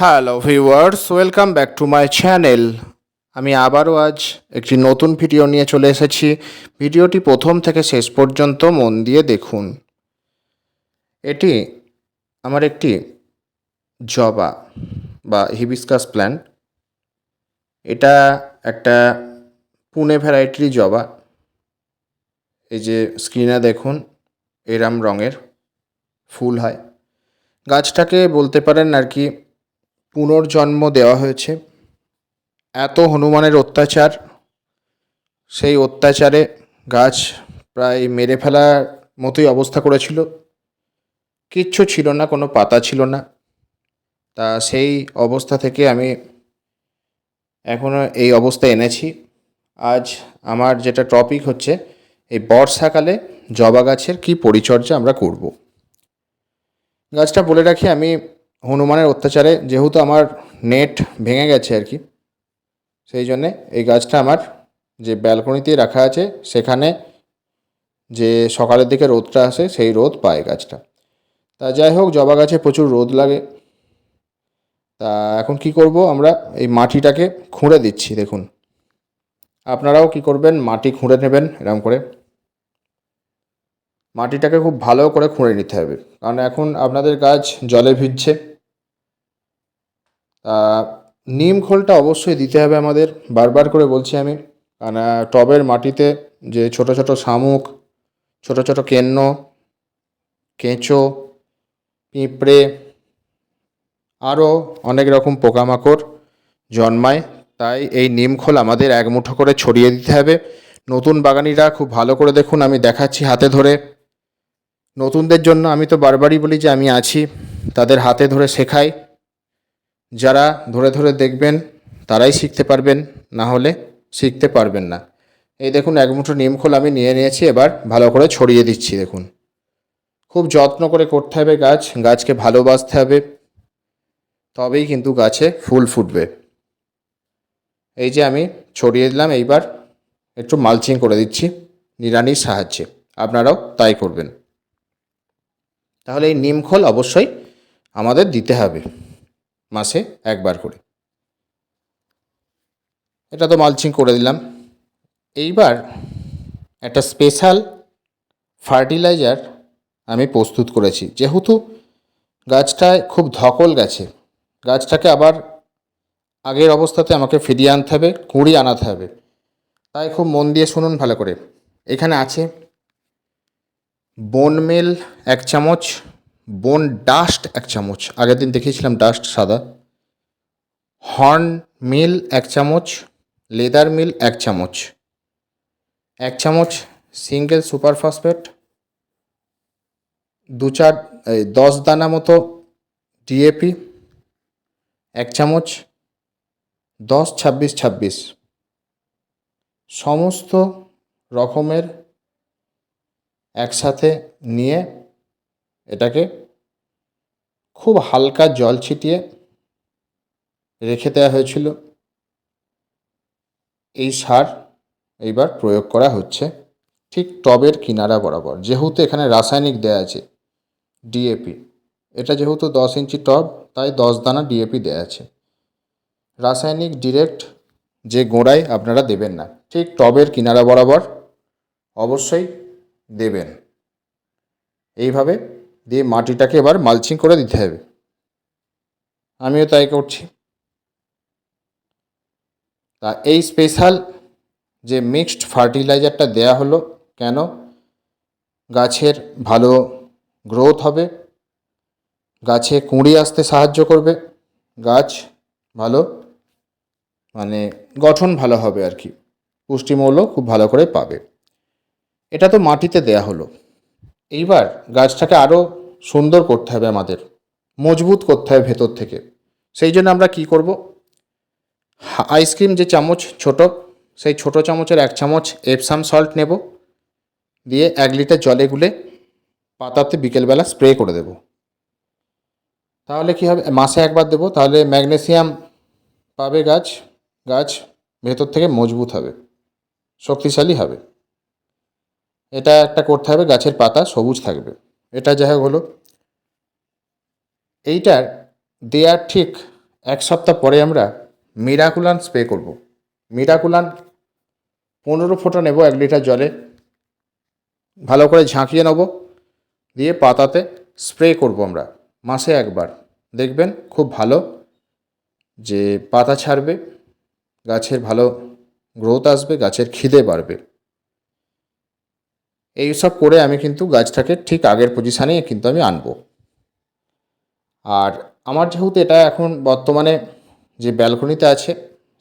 Hello viewers welcome back to my channel আমি আবারও আজ একটি নতুন ভিডিও নিয়ে চলে এসেছি। ভিডিওটি প্রথম থেকে শেষ পর্যন্ত মন দিয়ে দেখুন। এটি আমার একটি জবা বা হিবিস্কাস প্ল্যান্ট এটা একটা পুনে ভ্যারাইটির জবা এই যে স্ক্রিনে দেখুন, এরাম রঙের ফুল হয়। গাছটাকে বলতে পারেন আর কি পুনর্জন্ম দেওয়া হয়েছে। এত হনুমানের অত্যাচার, সেই অত্যাচারে গাছ প্রায় মেরে ফেলার মতোই অবস্থা করেছিল। কিচ্ছু ছিল না, কোনো পাতা ছিল না। তা সেই অবস্থা থেকে আমি এখনও এই অবস্থায় এনেছি। আজ আমার যেটা টপিক হচ্ছে, এই বর্ষাকালে জবা গাছের কী পরিচর্যা আমরা করব। গাছটা বলে রাখি, আমি হনুমানের অত্যাচারে যেহেতু আমার নেট ভেঙে গেছে আর কি, সেই জন্যে এই গাছটা আমার যে ব্যালকনিতে রাখা আছে সেখানে যে সকালের দিকে রোদটা আসে সেই রোদ পায় গাছটা। তা যাই হোক, জবা গাছে প্রচুর রোদ লাগে। তা এখন কি করব আমরা, এই মাটিটাকে খুঁড়ে দিচ্ছি, দেখুন। আপনারাও কি করবেন, মাটি খুঁড়ে নেবেন এরকম করে। মাটিটাকে খুব ভালো করে খুঁড়ে নিতে হবে। কারণ এখন আপনাদের গাছ জলে ভিজছে। নিম খোলটা অবশ্যই দিতে হবে আমাদের। বারবার করে বলছি আমি, কারণ টবের মাটিতে যে ছোট ছোট শামুক, ছোট ছোট কেন্ন, কেঁচো, পিঁপড়ে, আরও অনেক রকম পোকামাকড় জন্মায়, তাই এই নিমখোল আমাদের এক মুঠো করে ছড়িয়ে দিতে হবে। নতুন বাগানিরা খুব ভালো করে দেখুন, আমি দেখাচ্ছি হাতে ধরে। নতুনদের জন্য আমি তো বারবারই বলি যে আমি আছি, তাদের হাতে ধরে শেখাই। যারা ধরে ধরে দেখবেন, তারাই শিখতে পারবেন, না হলে শিখতে পারবেন না। এই দেখুন, এক মুঠো নিমখোল আমি নিয়ে নিয়েছি, এবার ভালো করে ছড়িয়ে দিচ্ছি, দেখুন। খুব যত্ন করে করতে হবে গাছ, গাছকে ভালোবাসতে হবে, তবেই কিন্তু গাছে ফুল ফুটবে। এই যে আমি ছড়িয়ে দিলাম, এইবার একটু মালচিং করে দিচ্ছি, নিড়ানির সাহায্যে। আপনারাও তাই করবেন। তাহলে এই নিমখোল অবশ্যই আমাদের দিতে হবে। মাসে একবার করে। এটা তো মালচিং করে দিলাম। এইবার একটা স্পেশাল ফার্টিলাইজার আমি প্রস্তুত করেছি। যেহেতু গাছটায় খুব ধকল গেছে, গাছটাকে আবার আগের অবস্থাতে আমাকে ফিরিয়ে আনতে হবে, কুড়ি আনাতে হবে। তাই খুব মন দিয়ে শুনুন ভালো করে। এখানে আছে বোন মেল এক চামচ বোন ডাস্ট এক চামচ। আগের দিন দেখিয়েছিলাম ডাস্ট সাদা। হর্ন মিল এক চামচ, লেদার মিল এক চামচ। এক চামচ সিঙ্গেল সুপার ফসফেট, দু চার দশ দানা মতো ডিএপি এক চামচ, দশ ছাব্বিশ ছাব্বিশ। সমস্ত রকমের একসাথে নিয়ে এটাকে খুব হালকা জল ছিটিয়ে রেখে দেওয়া হয়েছিল। এই সার এইবার প্রয়োগ করা হচ্ছে ঠিক টবের কিনারা বরাবর। যেহেতু এখানে রাসায়নিক দেয়া আছে ডিএপি এটা যেহেতু দশ ইঞ্চি টব, তাই দশ দানা ডিএপি দেয়া আছে। রাসায়নিক ডিরেক্ট যে গোড়ায় আপনারা দেবেন না, ঠিক টবের কিনারা বরাবর অবশ্যই দেবেন। এইভাবে দিয়ে মাটিটাকে এবার মালচিং করে দিতে হবে। আমিও তাই করছি। তা এই স্পেশাল যে মিক্সড ফার্টিলাইজারটা দেয়া হলো কেন? গাছের ভালো গ্রোথ হবে। গাছে কুঁড়ি আসতে সাহায্য করবে। গাছ ভালো মানে গঠন ভালো হবে আর কি। পুষ্টিমূল্য খুব ভালো করে পাবে। এটা তো মাটিতে দেয়া হলো। এইবার গাছটাকে আরও সুন্দর করতে হবে আমাদের, মজবুত করতে হবে ভেতর থেকে। সেই জন্য আমরা কি করব? আইসক্রিম যে চামচ ছোট, সেই ছোট চামচের এক চামচ এপসাম সল্ট নেব, দিয়ে এক লিটার জলে গুলে পাতাতে বিকেলবেলা স্প্রে করে দেব। তাহলে কি হবে? মাসে একবার দেবো, তাহলে ম্যাগনেসিয়াম পাবে গাছ গাছ ভেতর থেকে মজবুত হবে, শক্তিশালী হবে। এটা একটা করতে হবে, গাছের পাতা সবুজ থাকবে। এটা যাই হোক হলো। এইটার দেয়ার ঠিক এক সপ্তাহ পরে আমরা মিরাকুলান স্প্রে করব। মিরাকুলান পনেরো ফোঁটা নেব এক লিটার জলে। ভালো করে ঝাঁকিয়ে নেব। দিয়ে পাতাতে স্প্রে করব আমরা মাসে একবার। দেখবেন খুব ভালো যে পাতা ছাড়বে, গাছের ভালো গ্রোথ আসবে, গাছের খিদে বাড়বে। এই সব করে আমি কিন্তু গাছটাকে ঠিক আগের পজিশানেই কিন্তু আমি আনব। আর আমার যেহেতু এটা এখন বর্তমানে যে ব্যালকনিতে আছে,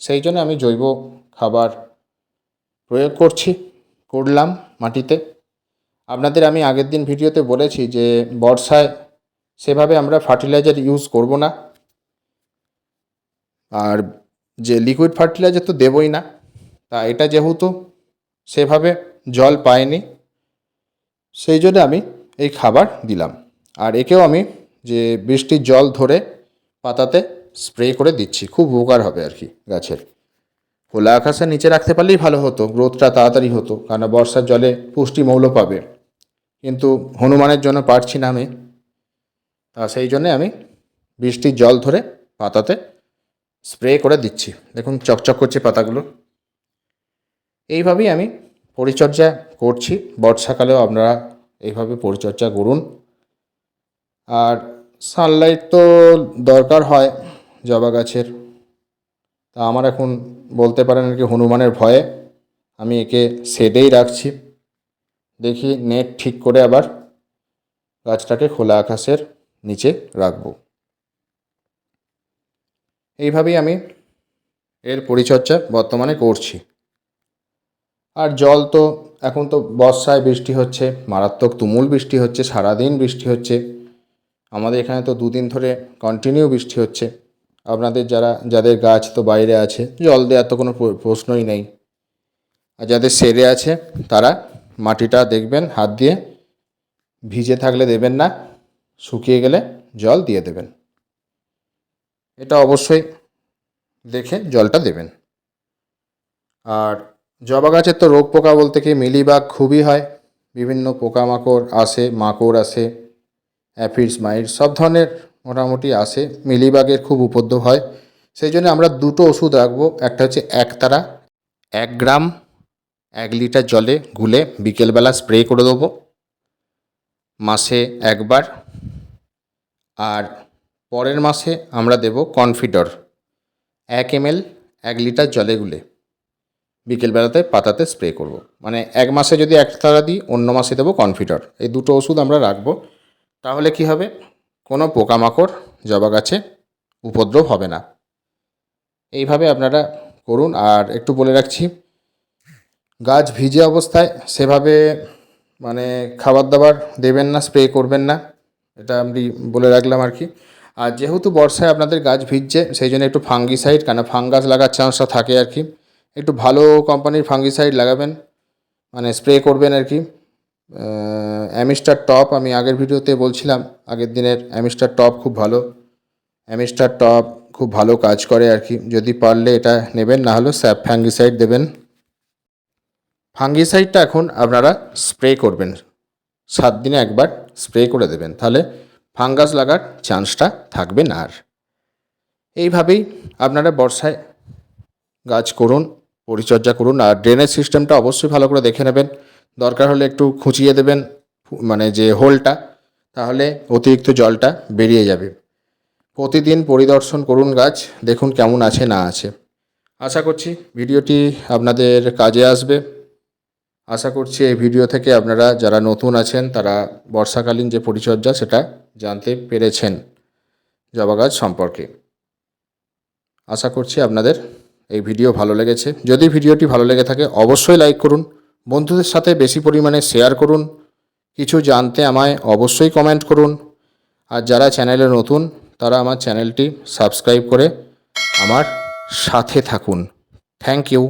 সেই জন্য আমি জৈব খাবার প্রয়োগ করছি, করলাম মাটিতে। আপনাদের আমি আগের দিন ভিডিওতে বলেছি যে বর্ষায় সেভাবে আমরা ফার্টিলাইজার ইউজ করব না। আর যে লিকুইড ফার্টিলাইজার তো দেবই না, তা এটা যেহেতু সেভাবে জল পায়নি সেই জন্য আমি এই খাবার দিলাম। আর একেও আমি যে বৃষ্টির জল ধরে পাতাতে স্প্রে করে দিচ্ছি, খুব উপকার হবে আর কি গাছের। খোলা আকাশের নিচে রাখতে পারলেই ভালো হতো, গ্রোথটা তাড়াতাড়ি হতো কারণ বর্ষার জলে পুষ্টি মৌল পাবে। কিন্তু হনুমানের জন্য পারছি না আমি। তা সেই জন্যে আমি বৃষ্টির জল ধরে পাতাতে স্প্রে করে দিচ্ছি। দেখুন, চকচক করছে পাতাগুলো। এইভাবেই আমি পরিচর্যা করছি। বর্ষাকালেও আপনারা এইভাবে পরিচর্যা করুন। আর সানলাইট তো দরকার হয় জবা গাছের। তা আমার এখন বলতে পারেন আর কি হনুমানের ভয়ে। আমি একে শেডেই রাখছি। দেখি নেট ঠিক করে আবার গাছটাকে খোলা আকাশের নিচে রাখব। এইভাবেই আমি এর পরিচর্যা বর্তমানে করছি। আর জল তো এখন তো বর্ষায় বৃষ্টি হচ্ছে, মারাত্মক তুমুল বৃষ্টি হচ্ছে, সারাদিন বৃষ্টি হচ্ছে। আমাদের এখানে তো দুদিন ধরে কন্টিনিউ বৃষ্টি হচ্ছে। আপনাদের যারা, যাদের গাছ তো বাইরে আছে, জল দেওয়ার তো কোনো প্রশ্নই নেই। আর যাদের সেরে আছে, তারা মাটিটা দেখবেন, হাত দিয়ে ভিজে থাকলে দেবেন না, শুকিয়ে গেলে জল দিয়ে দেবেন। এটা অবশ্যই দেখে জলটা দেবেন। আর জবা গাছের তো রোগ পোকা বলতে কি মিলিবাগ খুবই হয়। বিভিন্ন পোকামাকড় আসে, মাকড় আসে, অ্যাফিডস, মাইট সব ধরনের মোটামুটি আসে। মিলিবাগের খুব উপদ্রব হয়। সেই জন্য আমরা দুটো ওষুধ রাখব। একটা হচ্ছে একতারা, এক গ্রাম, এক লিটার জলে গুলে বিকেলবেলা স্প্রে করে দেবো। মাসে একবার। আর পরের মাসে আমরা দেব কনফিডর, এক এমএল, এক লিটার জলে গুলে। বিকেলবেলাতে পাতাতে স্প্রে করব। মানে এক মাসে যদি এক তারা দিই, অন্য মাসে দেবো কনফিডর এই দুটো ওষুধ আমরা রাখব। তাহলে কি হবে? কোনো পোকামাকড়, জবা গাছে উপদ্রব হবে না। এইভাবে আপনারা করুন। আর একটু বলে রাখছি, গাছ ভিজে অবস্থায় সেভাবে মানে খাবার দাবার দেবেন না স্প্রে করবেন না। এটা আমি বলে রাখলাম আর কি। আর যেহেতু বর্ষায় আপনাদের গাছ ভিজছে, সেই জন্য একটু ফাঙ্গিসাইড কেন ফাঙ্গাস লাগার চান্সটা থাকে আর কি। একটু ভালো কোম্পানির ফাঙ্গিসাইড লাগাবেন মানে স্প্রে করবেন আর কি। অ্যামিস্টার টপ আমি আগের ভিডিওতে বলছিলাম, আগের দিনের অ্যামিস্টার টপ খুব ভালো। অ্যামিস্টার টপ খুব ভালো কাজ করে আর কি। যদি পারলে এটা নেবেন, না হলেও স্যাপ ফ্যাঙ্গিসাইড দেবেন। ফাঙ্গিসাইডটা এখন আপনারা স্প্রে করবেন। সাত দিনে একবার স্প্রে করে দেবেন, তাহলে ফাঙ্গাস লাগার চান্সটা থাকবে না আর। এইভাবেই আপনারা বর্ষায় গাছ করুন পরিচর্যা করুন আর ড্রেনেজ সিস্টেমটা অবশ্যই ভালো করে দেখে নেবেন। দরকার হলে একটু খুঁচিয়ে দেবেন মানে যে হোলটা, তাহলে অতিরিক্ত জলটা বেরিয়ে যাবে। প্রতিদিন পরিদর্শন করুন গাছ, দেখুন কেমন আছে না আছে। আশা করছি ভিডিওটি আপনাদের কাজে আসবে। আশা করছি এই ভিডিও থেকে আপনারা যারা নতুন আছেন, তারা বর্ষাকালীন যে পরিচর্যা, সেটা জানতে পেরেছেন জবা গাছ সম্পর্কে। আশা করছি আপনাদের এই ভিডিও ভালো লেগেছে। যদি ভিডিওটি ভালো লেগে থাকে, অবশ্যই লাইক করুন। বন্ধুদের সাথে বেশি পরিমাণে শেয়ার করুন। কিছু জানতে আমায় অবশ্যই কমেন্ট করুন। আর যারা চ্যানেলে নতুন, তারা আমার চ্যানেলটি সাবস্ক্রাইব করে আমার সাথে থাকুন। Thank you